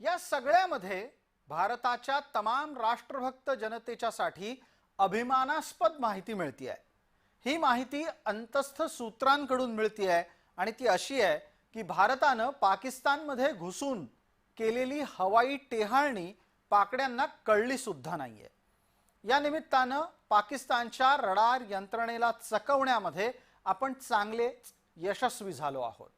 या सगळ्यामध्ये भारताच्या तमाम राष्ट्रभक्त जनतेच्यासाठी अभिमानास्पद माहिती मिळती आहे ही माहिती अंतस्थ सूत्रांकडून मिळते आणि ती अशी आहे की भारतानं पाकिस्तानमध्ये घुसून केलेली हवाई टेहाळणी पाकड्यांना कळली सुद्धा नाहीये. या निमित्तानं पाकिस्तानच्या रडार यंत्रणेला चकवण्यामध्ये आपण चांगले यशस्वी झालो आहोत.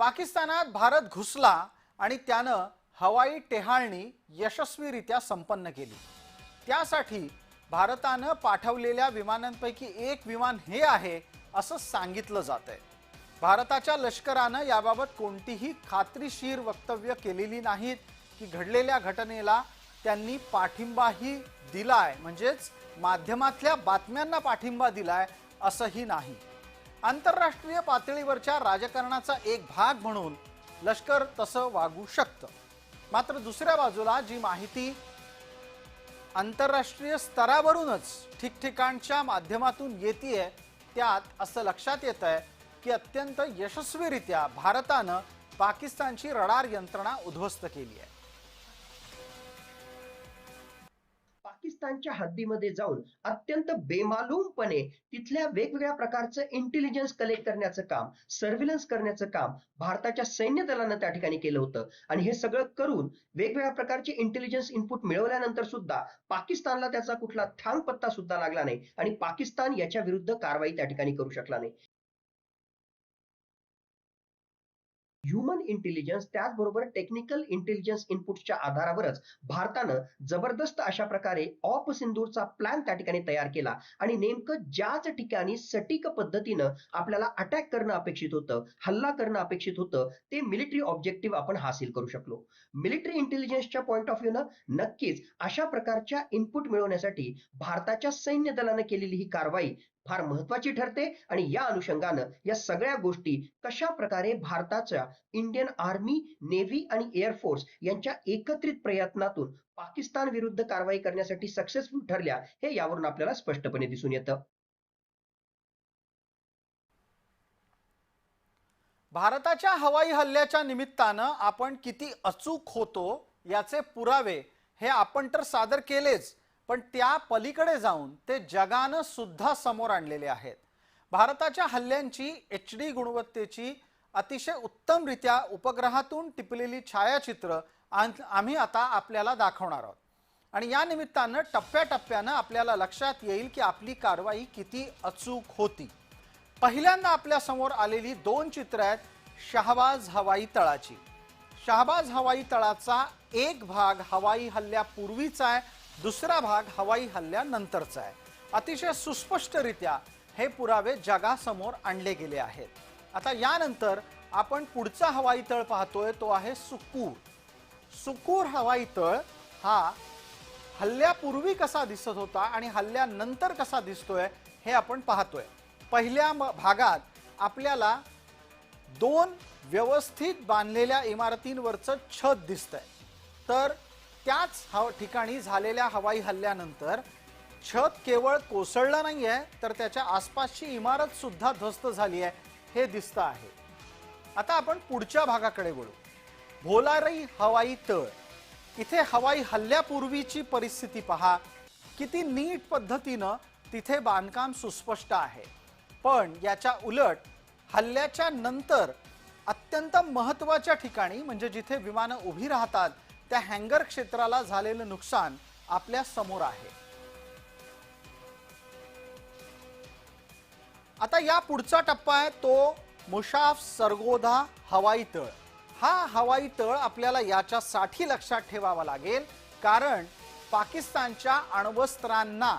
पाकिस्तानात भारत घुसला आणि त्यानं हवाई टेहाळणी यशस्वीरित्या संपन्न केली. त्यासाठी भारतानं पाठवलेल्या विमानांपैकी एक विमान हे आहे असं सांगितलं जात आहे भारताच्या लष्करानं याबाबत कोणतीही खात्रीशीर वक्तव्य केलेली नाहीत की घडलेल्या घटनेला त्यांनी पाठिंबाही दिलाय. म्हणजेच माध्यमातल्या बातम्यांना पाठिंबा दिलाय असंही नाही. आंतरराष्ट्रीय पातळीवरच्या राजकारणाचा एक भाग म्हणून लष्कर तसं वागू शकतं. मात्र दुसऱ्या बाजूला जी माहिती आंतरराष्ट्रीय स्तरावरूनच ठिकठिकाणच्या माध्यमातून येते त्यात असं लक्षात येत आहे की अत्यंत यशस्वीरित्या भारतानं पाकिस्तानची रडार यंत्रणा उद्ध्वस्त केली आहे पाकिस्तानच्या हद्दीमध्ये जाऊन अत्यंत बेमालूमपणे तिथल्या वेगवेगळ्या प्रकारचं इंटेलिजन्स कलेक्ट करण्याचं काम सर्व्हिलन्स करण्याचं काम भारताच्या सैन्य दलानं त्या ठिकाणी केलं होतं. आणि हे सगळं करून वेगवेगळ्या प्रकारचे इंटेलिजन्स इनपुट मिळवल्यानंतर सुद्धा पाकिस्तानला त्याचा कुठला थांग पत्ता सुद्धा लागला नाही. आणि पाकिस्तान याच्या विरुद्ध कारवाई त्या ठिकाणी करू शकला नाही. ह्युमन इंटेलिजन्स त्याचबरोबर टेक्निकल इंटेलिजन्स इनपुटच्या आधारावरच भारतानं जबरदस्त अशा प्रकारे ऑप सिंदूरचा प्लॅन त्या ठिकाणी तयार केला. आणि नेमकं ज्याच ठिकाणी सटीक पद्धतीनं आपल्याला अटॅक करणं अपेक्षित होतं हल्ला करणं अपेक्षित होतं ते मिलिटरी ऑब्जेक्टिव्ह आपण हासिल करू शकलो. मिलिटरी इंटेलिजन्सच्या पॉईंट ऑफ व्ह्यूनं नक्कीच अशा प्रकारच्या इनपुट मिळवण्यासाठी भारताच्या सैन्य दलानं केलेली ही कारवाई फार महत्वाची ठरते आणि या अनुषंगानं या सगळ्या गोष्टी कशा प्रकारे भारताच्या इंडियन आर्मी नेव्ही आणि एअरफोर्स यांच्या एकत्रित प्रयत्नातून पाकिस्तान विरुद्ध कारवाई करण्यासाठी सक्सेसफुल ठरल्या हे यावरून आपल्याला स्पष्टपणे दिसून येतं. भारताच्या हवाई हल्ल्याच्या निमित्तानं आपण किती अचूक होतो याचे पुरावे हे आपण तर सादर केलेच. पण त्या पलीकडे जाऊन ते जगानं सुद्धा समोर आणलेले आहेत. भारताच्या हल्ल्यांची एच डी गुणवत्तेची अतिशय उत्तमरित्या उपग्रहातून टिपलेली छायाचित्र आम्ही आता आपल्याला दाखवणार आहोत. आणि या निमित्तानं टप्प्याटप्प्यानं आपल्याला लक्षात येईल की आपली कारवाई किती अचूक होती. पहिल्यांदा आपल्यासमोर आलेली दोन चित्र आहेत शहबाज हवाई तळाची. शहबाज हवाई तळाचा एक भाग हवाई हल्ल्यापूर्वीचा आहे दुसरा भाग हवाई हल्ल्यानंतरचा आहे. अतिशय सुस्पष्टरित्या हे पुरावे जगासमोर आणले गेले आहेत. आता यानंतर आपण पुढचा हवाई तळ पाहतोय तो आहे सुकूर. सुकूर हवाई तळ हा हल्ल्यापूर्वी कसा दिसत होता आणि हल्ल्यानंतर कसा दिसतोय हे आपण पाहतोय. पहिल्या म- भागात आपल्याला दोन व्यवस्थित बांधलेल्या इमारतींवरचं छत दिसतंय. तर त्याच हव ठिकाणी झालेल्या हवाई हल्ल्यानंतर छत केवळ कोसळलं नाही आहे तर त्याच्या आसपासची इमारत सुद्धा ध्वस्त झाली आहे हे दिसतं आहे. आता आपण पुढच्या भागाकडे वळू. भोलारई हवाई तळ. इथे हवाई हल्ल्यापूर्वीची परिस्थिती पहा. किती नीट पद्धतीनं तिथे बांधकाम सुस्पष्ट आहे. पण याच्या उलट हल्ल्याच्या नंतर अत्यंत महत्त्वाच्या ठिकाणी म्हणजे जिथे विमानं उभी राहतात त्या हँगर क्षेत्राला झालेलं नुकसान आपल्यासमोर आहे. आता या पुढचा टप्पा आहे तो मुशाफ सरगोधा हवाई तळ. हा हवाई तळ आपल्याला याच्यासाठी लक्षात ठेवावा लागेल कारण पाकिस्तानच्या अण्वस्त्रांना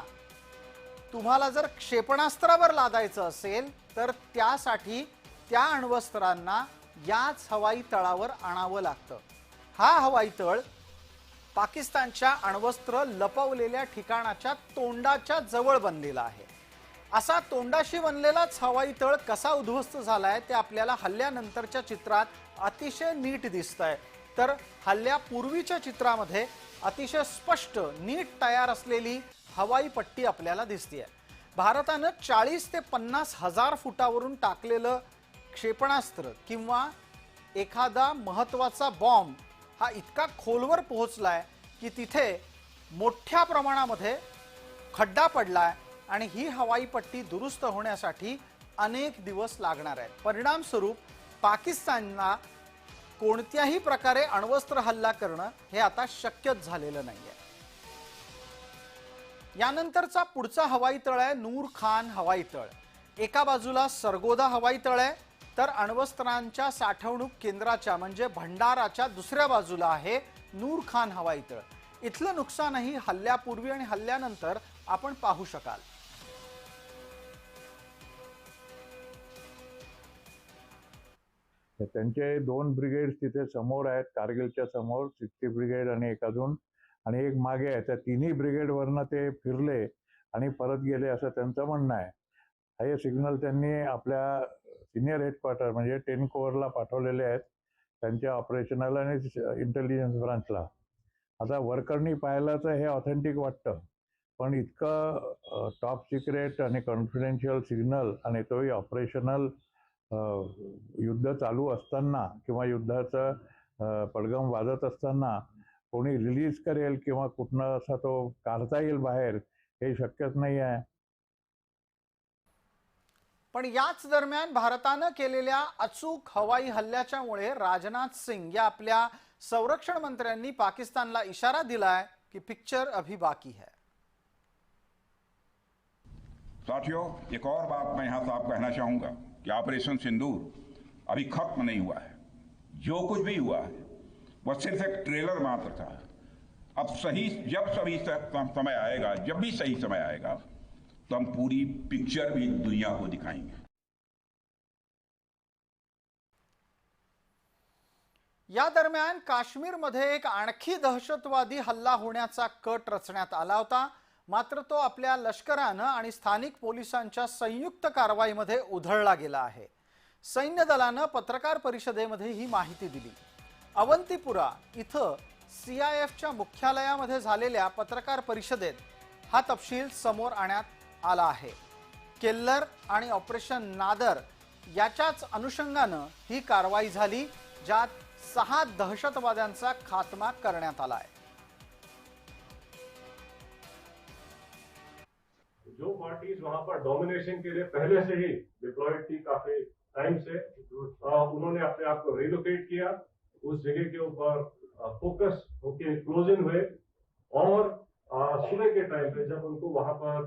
तुम्हाला जर क्षेपणास्त्रावर लादायचं असेल तर त्यासाठी त्या अण्वस्त्रांना याच हवाई तळावर आणावं लागतं. हा हवाई तळ पाकिस्तानच्या अण्वस्त्र लपवलेल्या ठिकाणाच्या तोंडाच्या जवळ बनलेला आहे. असा तोंडाशी बनलेलाच हवाई तळ कसा उद्ध्वस्त झालाय ते आपल्याला हल्ल्यानंतरच्या चित्रात अतिशय नीट दिसत आहे तर हल्ल्यापूर्वीच्या चित्रामध्ये अतिशय स्पष्ट नीट तयार असलेली हवाई पट्टी आपल्याला दिसते भारतानं चाळीस ते पन्नास हजार फुटावरून टाकलेलं क्षेपणास्त्र किंवा एखादा महत्त्वाचा बॉम्ब हा इतका खोलवर पोहोचलाय की तिथे मोठ्या प्रमाणामध्ये खड्डा पडलाय आणि ही हवाई पट्टी दुरुस्त होण्यासाठी अनेक दिवस लागणार आहेत. परिणामस्वरूप पाकिस्तानला कोणत्याही प्रकारे अण्वस्त्र हल्ला करणं हे आता शक्यच झालेलं नाही आहे यानंतरचा पुढचा हवाई तळ आहे नूर खान हवाई तळ. एका बाजूला सरगोदा हवाई तळ आहे तर अण्वस्त्रांच्या साठवणूक केंद्राच्या म्हणजे भंडाराच्या दुसऱ्या बाजूला आहे नूर खान हवाई तळ इथलं नुकसानही हल्ल्यापूर्वी आणि हल्ल्यानंतर आपण पाहू शकाल. तर त्यांचे दोन ब्रिगेड तिथे समोर आहेत कारगिलच्या समोर सिक्स्टी ब्रिगेड आणि एक अजून आणि एक मागे आहे. त्या तिन्ही ब्रिगेडवरनं ते फिरले आणि परत गेले असं त्यांचं म्हणणं आहे. हे सिग्नल त्यांनी आपल्या सिनियर हेडक्वार्टर म्हणजे टेन कोअरला पाठवलेले आहेत. त्यांच्या ऑपरेशनल आणि इंटेलिजन्स ब्रांचला आता वर्करनी पाहिलं तर हे ऑथेंटिक वाटतं. पण इतकं टॉप सिक्रेट आणि कॉन्फिडेन्शियल सिग्नल आणि तोही ऑपरेशनल युद्ध चालू असताना किंवा युद्धाचं पडगम वाजत असताना कोणी रिलीज करेल किंवा कुठनं असा तो काढता येईल बाहेर हे शक्यच नाही आहे पण याच दरम्यान भारतानं अचूक हवाई हल्ल्याच्यामुळे राजनाथ सिंग या आपल्या संरक्षण मंत्र्यांनी पाकिस्तानला इशारा दिलाय की पिक्चर अभी बाकी है. साथियों, एक और बात मैं यहाँ साफ़ कहना चाहूँगा कि ऑपरेशन सिंदूर अभी खत्म नहीं हुआ है। जो कुछ भी हुआ है, वह सिर्फ़ एक ट्रेलर मात्र था। अब सही, जब सभी समय आएगा, जब भी सही समय आएगा तो हम पूरी पिक्चर भी दुनिया को दिखाएंगे। या दरम्यान काश्मीरमध्ये एक आणखी दहशतवादी हल्ला होण्याचा कट रचण्यात आला होता. मात्र तो आपल्या लष्करानं आणि स्थानिक पोलिसांच्या संयुक्त कारवाईमध्ये उधळला गेला आहे. सैन्य दलानं पत्रकार परिषदेमध्ये ही माहिती दिली. अवंतीपुरा इथं सीआयएफच्या मुख्यालयामध्ये झालेल्या पत्रकार परिषदेत हा तपशील समोर आणण्यात आला आहे. केल्लर आणि ऑपरेशन नादर याच्याच अनुषंगानं ही कारवाई झाली ज्यात सहा दहशतवाद्यांचा खात्मा करण्यात आला आहे. जो पार्टीज वहां पर डोमिनेशन के लिए पहले से ही डिप्लॉयड थी काफी टाइम से उन्होंने अपने आप को रिलोकेट किया उस जगह के ऊपर फोकस होके क्लोजिंग हुए और सुबह के टाइम पे जब उनको वहां पर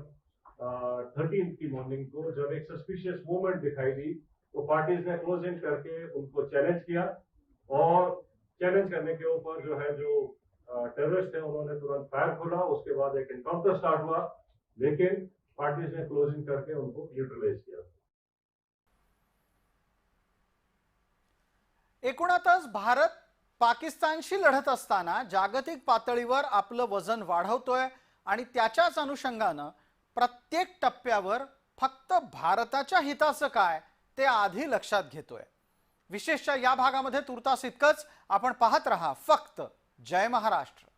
थर्टीन की मॉर्निंग को जब एक सस्पिशियस मूवमेंट दिखाई दी तो पार्टीज़ ने क्लोज इन करके उनको चैलेंज किया और चैलेंज करने के ऊपर जो है जो टेररिस्ट है, उन्होंने तुरंत फायर खोला, उसके बाद एक एनकाउंटर स्टार्ट हुआ, लेकिन पार्टीज़ ने क्लोजिंग करके उनको न्यूट्रलाइज किया। एकूणातच भारत पाकिस्तानशी लढत असताना जागतिक पातळीवर आपलं वज़न वाढवतोय आणि त्याच्याच अनुषंगानं प्रत्येक टप्प्यावर फक्त भारताच्या हिताचं काय ते आधी लक्षात घेतोय. विशेषतः या भागामध्ये तुर्तास इतकंच आपण पाहत रहा. फक्त जय महाराष्ट्र.